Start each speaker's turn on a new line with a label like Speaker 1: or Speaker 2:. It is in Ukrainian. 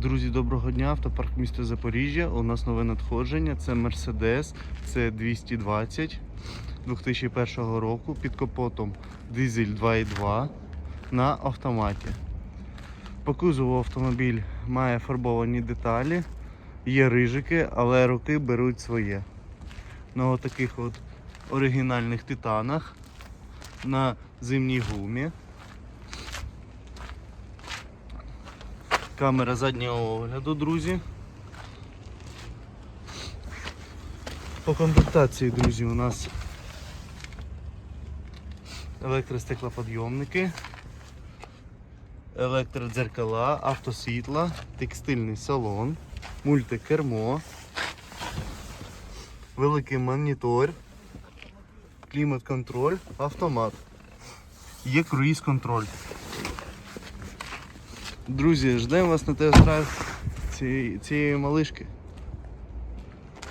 Speaker 1: Друзі, доброго дня. Автопарк міста Запоріжжя. У нас нове надходження. Це Mercedes, це 220 2001 року під капотом дизель 2.2 на автоматі. По кузову автомобіль має фарбовані деталі, є рижики, але роки беруть своє. На таких от оригінальних титанах, на зимній гумі. Камера заднього огляду, друзі. По комплектації, друзі, у нас електростеклоподйомники, електродзеркала, автосвітла, текстильний салон, мультикермо, великий монітор, клімат-контроль, автомат. Є круїз-контроль. Друзі, ждемо вас на тест-драйв цієї, цієї малишки.